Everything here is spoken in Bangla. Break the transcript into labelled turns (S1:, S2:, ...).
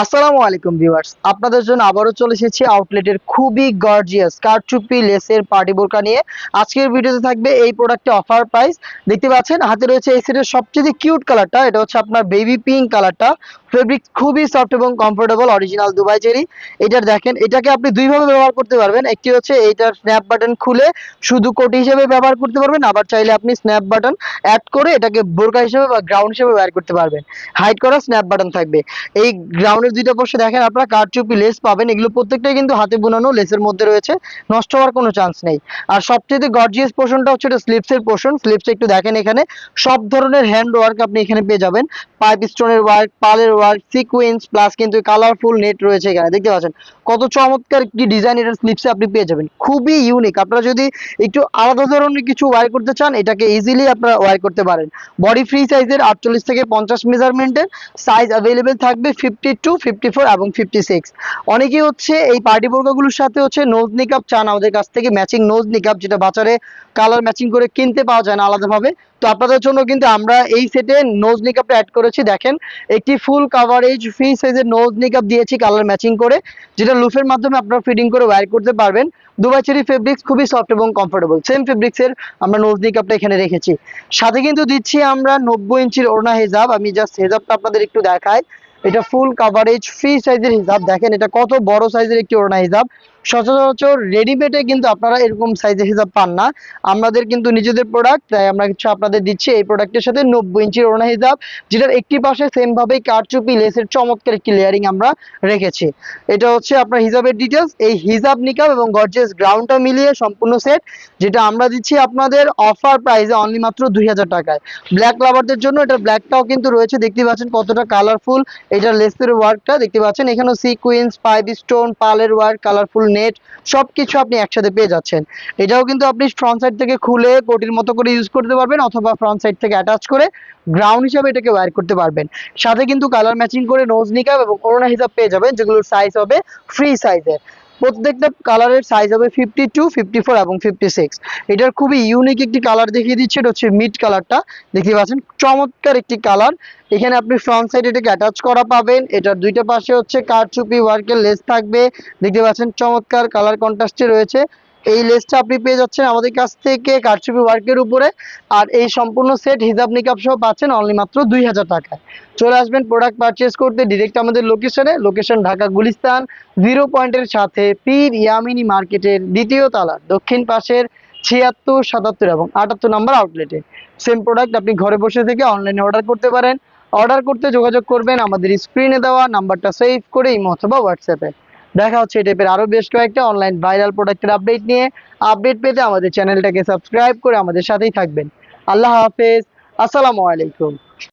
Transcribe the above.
S1: আসসালামু আলাইকুম ভিউয়ার্স। আপনাদের জন্য আবারও চলে এসেছি আউটলেটের খুবই গর্জিয়াস কারচুপি, লেসের পার্টি বোরকা নিয়ে। আজকের ভিডিওতে থাকবে এই প্রোডাক্টে অফার প্রাইস দেখতে পাচ্ছেন, হাতে রয়েছে এই সেটের সবচেয়ে কিউট কালারটা এটা হচ্ছে আপনার বেবি পিঙ্ক কালারটা ফেব্রিক খুবই সফট এবং কমফোর্টেবল অরিজিনাল দুবাই চেরি এটার দেখেন, এটাকে আপনি দুইভাবে ব্যবহার করতে পারবেন। একটি হচ্ছে এইটার স্ন্যাপ বাটন খুলে শুধু কোটি হিসেবে ব্যবহার করতে পারবেন। আবার চাইলে আপনি স্ন্যাপ বাটন অ্যাড করে এটাকে বোরকা হিসেবে বা গ্রাউন্ড হিসেবে ব্যবহার করতে পারবেন। হাইড করা স্ন্যাপ বাটন থাকবে। এই গ্রাউন্ডের দুইটা পাশে দেখেন আপনারা কারচুপি লেস পাবেন। এগুলো প্রত্যেকটাই কিন্তু হাতে বোনানো লেসের মধ্যে রয়েছে। নষ্ট হওয়ার কোনো চান্স নেই। আর সবচেয়ে গর্জিয়াস পোর্শনটা হচ্ছে এটা স্লিপসের পোর্শন স্লিপস একটু দেখেন এখানে। সব ধরনের হ্যান্ড ওয়ার্ক আপনি এখানে পেয়ে যাবেন। পাইপ স্টোনের ওয়ার্ক পালের ওয়ার্ক সিকুয়েন্স প্লাস কিন্তু কালারফুল নেট রয়েছে এখানে। দেখতে পাচ্ছেন? কত চমৎকার কি ডিজাইন এটার স্লিপসে আপনি পেয়ে যাবেন। খুবই ইউনিক আপনারা যদি একটু আলাদা ধরনের কিছু ওয়ার করতে চান, এটাকে ইজিলি আপনারা ওয়ার করতে পারেন। বডি ফ্রি সাইজের আটচল্লিশ থেকে পঞ্চাশ মেজারমেন্টের সাইজ অ্যাভেলেবেল থাকবে ফিফটি টু ফিফটি ফোর এবং ফিফটি সিক্স অনেকেই হচ্ছে এই পার্টি বোরকাগুলোর সাথে হচ্ছে নোজ নিকাপ চান। আমাদের কাছ থেকে ম্যাচিং নোজ নিকাপ যেটা বাজারে কালার ম্যাচিং করে কিনতে পাওয়া যায় না আলাদাভাবে। তো আপনাদের জন্য কিন্তু আমরা এই সেটে নোজ নিকাপটা অ্যাড করেছি। দেখেন, একটি ফুল কাভারেজ ফ্রি সাইজের নোজ নিকাপ দিয়েছি কালার ম্যাচিং করে, যেটা লুফের মাধ্যমে আপনারা ফিটিং করে ওয়্যার করতে পারবেন। দুবাই চেরি ফেব্রিক্স খুবই সফট এবং কমফোর্টেবল সেম ফেব্রিক্সের আমরা নোজ নিকাপটা এখানে রেখেছি। সাথে কিন্তু দিচ্ছি আমরা নব্বই ইঞ্চির ওড়না হেজাব। আমি জাস্ট হেজাবটা আপনাদের একটু দেখাই। এটা ফুল কাভারেজ ফ্রি সাইজের হিসাব। দেখেন এটা কত বড় সাইজের একটি ওড়না হিসাব। সচরাচর রেডিমেডে কিন্তু আপনারা এরকম সাইজের হিসাব পান না। আমাদের কিন্তু নিজেদের প্রোডাক্ট তাই আমরা কিছু আপনাদের দিচ্ছি এই প্রোডাক্টের সাথে নব্বই ইঞ্চির ওড়না হিসাব, যেটার একটি পাশে সেম ভাবেই কারচুপি লেসের চমৎকার একটি লেয়ারিং আমরা রেখেছি। এটা হচ্ছে আপনার হিসাবের ডিটেলস এই হিসাব নিকাব এবং গর্জেস গ্রাউন্ডটা মিলিয়ে সম্পূর্ণ সেট যেটা আমরা দিচ্ছি আপনাদের অফার প্রাইসে অনলি মাত্র দুই হাজার টাকায়। ব্ল্যাক লাভারদের জন্য এটা ব্ল্যাকটাও কিন্তু রয়েছে। দেখতে পাচ্ছেন কতটা কালারফুল এটা লেসের ওয়ার্কটা, দেখতে পাচ্ছেন, এখানেও সিকুয়েন্স পাইপ স্টোন পালের ওয়ার্ক কালারফুল নেট সব কিছু আপনি একসাথে পেয়ে যাচ্ছেন। এটাও কিন্তু আপনি ফ্রন্ট সাইড থেকে খুলে কোটির মতো করে ইউজ করতে পারবেন, অথবা ফ্রন্ট সাইড থেকে অ্যাটাচ করে গ্রাউন্ড হিসাবে এটাকে ওয়ার করতে পারবেন। সাথে কিন্তু কালার ম্যাচিং করে নোজ নিকাপ এবং করোনা হিসাব পেয়ে যাবেন, যেগুলোর সাইজ হবে ফ্রি সাইজের প্রত্যেকটা কালারের সাইজ হবে ফিফটি টু ফিফটি ফোর এবং ফিফটি সিক্স এটার খুবই ইউনিক একটি কালার দেখিয়ে দিচ্ছে, এটা হচ্ছে মিড কালারটা দেখতে পাচ্ছেন, চমৎকার একটি কালার এখানে আপনি ফ্রন্ট সাইড এটাকে অ্যাটাচ করা পাবেন। এটার দুইটা পাশে হচ্ছে কারচুপি ওয়ার্কের লেস থাকবে। দেখতে পাচ্ছেন, চমৎকার কালার কন্ট্রাস্টে রয়েছে। এই লেসটা আপনি পেয়ে যাচ্ছেন আমাদের কাছ থেকে কারচুপি ওয়ার্কের উপরে। আর এই সম্পূর্ণ সেট হিজাব নিকাপ সহ পাচ্ছেন অনলি মাত্র দুই হাজার টাকায়। চলে আসবেন প্রোডাক্ট পারচেস করতে ডিরেক্ট আমাদের লোকেশনে লোকেশন ঢাকা গুলিস্তান জিরো পয়েন্টের সাথে পীর ইয়ামিনী মার্কেটের দ্বিতীয় তালা, দক্ষিণ পাশের ছিয়াত্তর, সাতাত্তর এবং আটাত্তর নাম্বার আউটলেটে সেম প্রোডাক্ট আপনি ঘরে বসে থেকে অনলাইনে অর্ডার করতে পারেন। অর্ডার করতে যোগাযোগ করবেন আমাদের স্ক্রিনে দেওয়া নাম্বারটা সেভ করে, ইমো অথবা হোয়াটসঅ্যাপে দেখা হচ্ছে এই টাইপের আরও বেশ কয়েকটা অনলাইন ভাইরাল প্রোডাক্টের আপডেট নিয়ে। আপডেট পেতে আমাদের চ্যানেলটাকে সাবস্ক্রাইব করে আমাদের সাথেই থাকবেন। আল্লাহ হাফেজ। আসসালামু আলাইকুম।